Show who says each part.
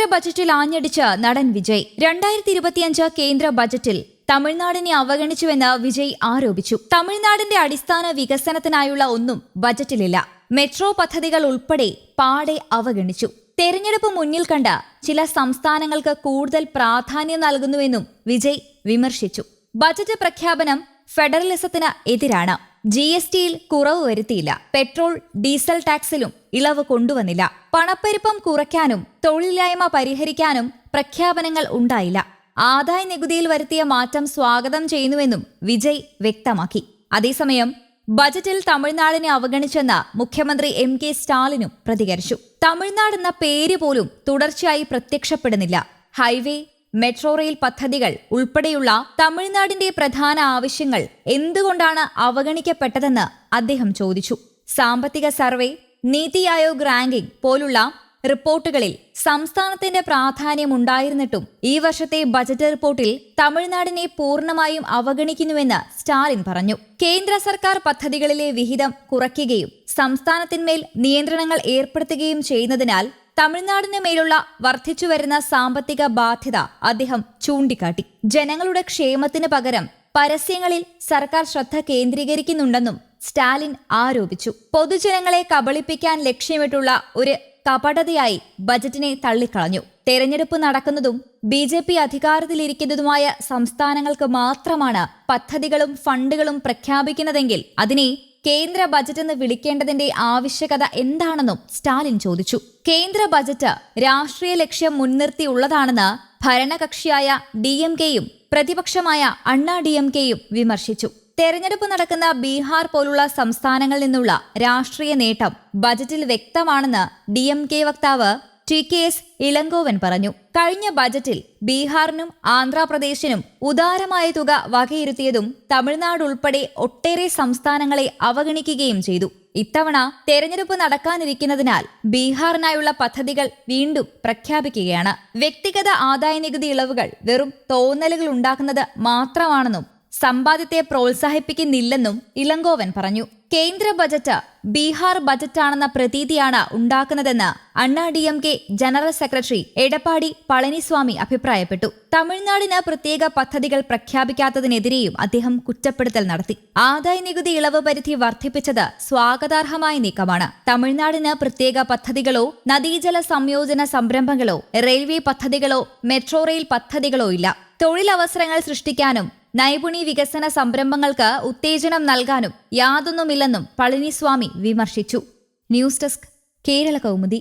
Speaker 1: കേന്ദ്ര ബജറ്റിൽ ആഞ്ഞടിച്ച് നടൻ വിജയ്. രണ്ടായിരത്തി ഇരുപത്തിയഞ്ച് കേന്ദ്ര ബജറ്റിൽ തമിഴ്നാടിനെ അവഗണിച്ചുവെന്ന് വിജയ് ആരോപിച്ചു. തമിഴ്നാടിന്റെ അടിസ്ഥാന വികസനത്തിനായുള്ള ഒന്നും ബജറ്റിലില്ല. മെട്രോ പദ്ധതികൾ ഉൾപ്പെടെ പാടെ അവഗണിച്ചു. തെരഞ്ഞെടുപ്പ് മുന്നിൽ കണ്ട ചില സംസ്ഥാനങ്ങൾക്ക് കൂടുതൽ പ്രാധാന്യം നൽകുന്നുവെന്നും വിജയ് വിമർശിച്ചു. ബജറ്റ് പ്രഖ്യാപനം ഫെഡറലിസത്തിന് എതിരാണ്. ജി എസ് ടിയിൽ കുറവ് വരുത്തിയില്ല. പെട്രോൾ ഡീസൽ ടാക്സിലും ഇളവ് കൊണ്ടുവന്നില്ല. പണപ്പെരുപ്പം കുറയ്ക്കാനും തൊഴിലില്ലായ്മ പരിഹരിക്കാനും പ്രഖ്യാപനങ്ങൾ ഉണ്ടായില്ല. ആദായ നികുതിയിൽ വരുത്തിയ മാറ്റം സ്വാഗതം ചെയ്യുന്നുവെന്നും വിജയ് വ്യക്തമാക്കി. അതേസമയം ബജറ്റിൽ തമിഴ്നാടിനെ അവഗണിച്ചെന്ന മുഖ്യമന്ത്രി എം കെ സ്റ്റാലിനും പ്രതികരിച്ചു. തമിഴ്നാട് എന്ന പേര് പോലും തുടർച്ചയായി പ്രത്യക്ഷപ്പെടുന്നില്ല. ഹൈവേ മെട്രോ റെയിൽ പദ്ധതികൾ ഉൾപ്പെടെയുള്ള തമിഴ്നാടിന്റെ പ്രധാന ആവശ്യങ്ങൾ എന്തുകൊണ്ടാണ് അവഗണിക്കപ്പെട്ടതെന്ന് അദ്ദേഹം ചോദിച്ചു. സാമ്പത്തിക സർവേ നീതി ആയോഗ് റാങ്കിംഗ് പോലുള്ള റിപ്പോർട്ടുകളിൽ സംസ്ഥാനത്തിന്റെ പ്രാധാന്യം ഉണ്ടായിരുന്നിട്ടും ഈ വർഷത്തെ ബജറ്റ് റിപ്പോർട്ടിൽ തമിഴ്നാടിനെ പൂർണമായും അവഗണിക്കുന്നുവെന്ന് സ്റ്റാലിൻ പറഞ്ഞു. കേന്ദ്ര സർക്കാർ പദ്ധതികളിലെ വിഹിതം കുറയ്ക്കുകയും സംസ്ഥാനത്തിന്മേൽ നിയന്ത്രണങ്ങൾ ഏർപ്പെടുത്തുകയും ചെയ്യുന്നതിനാൽ തമിഴ്നാടിന് മേലുള്ള വർദ്ധിച്ചുവരുന്ന സാമ്പത്തിക ബാധ്യത അദ്ദേഹം ചൂണ്ടിക്കാട്ടി. ജനങ്ങളുടെ ക്ഷേമത്തിന് പകരം പരസ്യങ്ങളിൽ സർക്കാർ ശ്രദ്ധ കേന്ദ്രീകരിക്കുന്നുണ്ടെന്നും സ്റ്റാലിൻ ആരോപിച്ചു. പൊതുജനങ്ങളെ കബളിപ്പിക്കാൻ ലക്ഷ്യമിട്ടുള്ള ഒരു കപടതയായി ബജറ്റിനെ തള്ളിക്കളഞ്ഞു. തെരഞ്ഞെടുപ്പ് നടക്കുന്നതും ബി ജെ പി അധികാരത്തിലിരിക്കുന്നതുമായ സംസ്ഥാനങ്ങൾക്ക് മാത്രമാണ് പദ്ധതികളും ഫണ്ടുകളും പ്രഖ്യാപിക്കുന്നതെങ്കിൽ അതിനെ കേന്ദ്ര ബജറ്റ് എന്ന് വിളിക്കേണ്ടതിന്റെ ആവശ്യകത എന്താണെന്നും സ്റ്റാലിൻ ചോദിച്ചു. കേന്ദ്ര ബജറ്റ് രാഷ്ട്രീയ ലക്ഷ്യം മുൻനിർത്തിയുള്ളതാണെന്ന് ഭരണകക്ഷിയായ ഡി എം കെയും പ്രതിപക്ഷമായ അണ്ണാ ഡി എം കെയും വിമർശിച്ചു. തെരഞ്ഞെടുപ്പ് നടക്കുന്ന ബീഹാർ പോലുള്ള സംസ്ഥാനങ്ങളിൽ നിന്നുള്ള രാഷ്ട്രീയ നേട്ടം ബജറ്റിൽ വ്യക്തമാണെന്ന് ഡി എം കെ വക്താവ് ടി കെ എസ് ഇളങ്കോവൻ പറഞ്ഞു. കഴിഞ്ഞ ബജറ്റിൽ ബീഹാറിനും ആന്ധ്രാപ്രദേശിനും ഉദാരമായ തുക വകയിരുത്തിയതും തമിഴ്നാട് ഉൾപ്പെടെ ഒട്ടേറെ സംസ്ഥാനങ്ങളെ അവഗണിക്കുകയും ചെയ്തു. ഇത്തവണ തെരഞ്ഞെടുപ്പ് നടക്കാനിരിക്കുന്നതിനാൽ ബീഹാറിനായുള്ള പദ്ധതികൾ വീണ്ടും പ്രഖ്യാപിക്കുകയാണ്. വ്യക്തിഗത ആദായ നികുതി ഇളവുകൾ വെറും തോന്നലുകൾ ഉണ്ടാക്കുന്നത് മാത്രമാണെന്നും സമ്പാദ്യത്തെ പ്രോത്സാഹിപ്പിക്കുന്നില്ലെന്നും ഇളങ്കോവൻ പറഞ്ഞു. കേന്ദ്ര ബജറ്റ് ബീഹാർ ബജറ്റാണെന്ന പ്രതീതിയാണ് ഉണ്ടാക്കുന്നതെന്ന് Anna D M K general secretary Edappadi Palaniswami അഭിപ്രായപ്പെട്ടു. തമിഴ്നാടിന് പ്രത്യേക പദ്ധതികൾ പ്രഖ്യാപിക്കാത്തതിനെതിരെയും അദ്ദേഹം കുറ്റപ്പെടുത്തൽ നടത്തി. ആദായ നികുതി ഇളവ് പരിധി വർദ്ധിപ്പിച്ചത് സ്വാഗതാർഹമായ നീക്കമാണ്. തമിഴ്നാടിന് പ്രത്യേക പദ്ധതികളോ നദീജല സംയോജന സംരംഭങ്ങളോ റെയിൽവേ പദ്ധതികളോ മെട്രോ റെയിൽ പദ്ധതികളോ ഇല്ല. തൊഴിലവസരങ്ങൾ സൃഷ്ടിക്കാനും നൈപുണി വികസന സംരംഭങ്ങൾക്ക് ഉത്തേജനം നൽകാനും യാതൊന്നുമില്ലെന്നും പളനിസ്വാമി വിമർശിച്ചു. News desk Kerala Kaumudi.